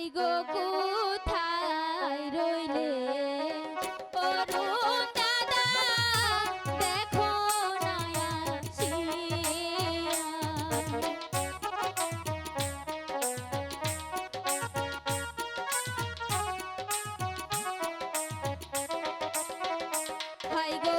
High গো কোথায় রইলে অরুণ দাদা দেখো। হাই গো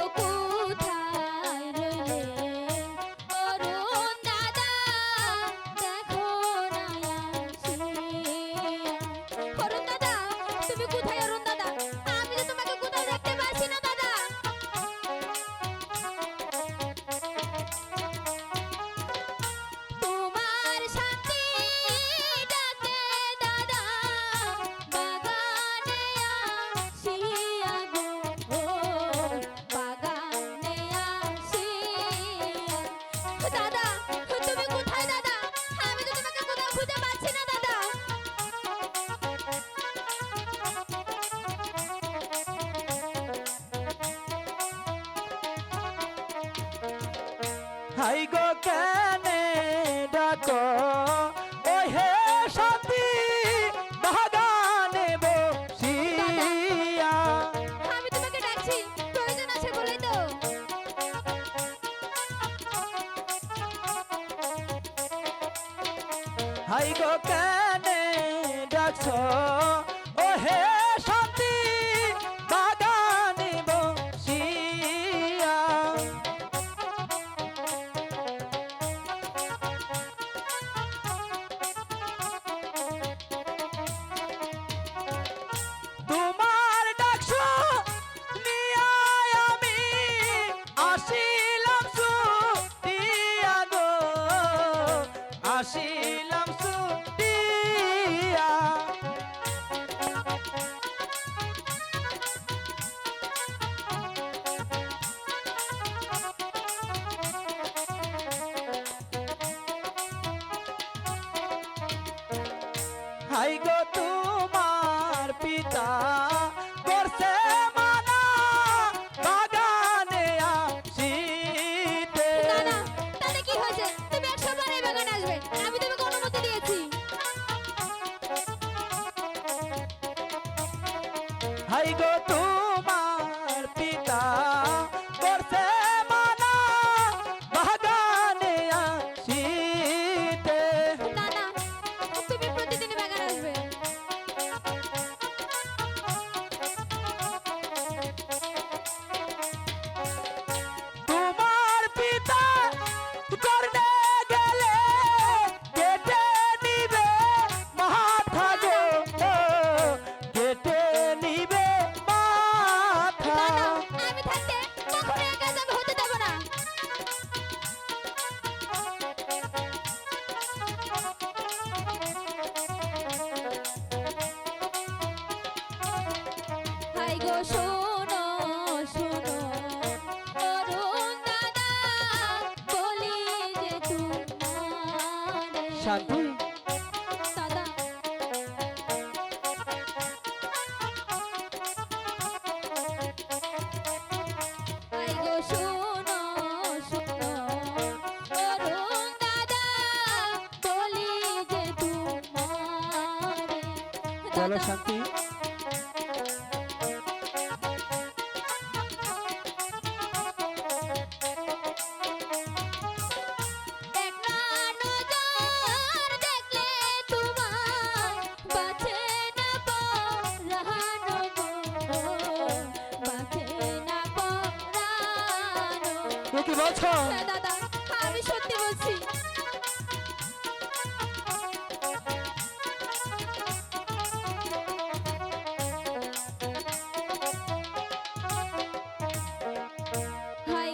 হাই গো কেনে ডাকো? ও হে শান্তি বাগানে বসিয়া। আমি তোমাকে ডাকছি প্রয়োজন আছে বলেই তো। হাই গো কেনে ডাকছো? ও হে হাই গো তোমার পিতা করছে মানা বাগানে আসিতে। না না কি হয়েছে? তুমি একশো বার এই বাগানে আসবে। আমি তোমাকে অনুমতি দিয়েছি। হাই গো তোমার শান্তি দাদা। হাই গো শোনো শোনো। অরুণ দাদা বলি শান্তি। কি বলছো দাদা আমি সত্যি বলছি। হাই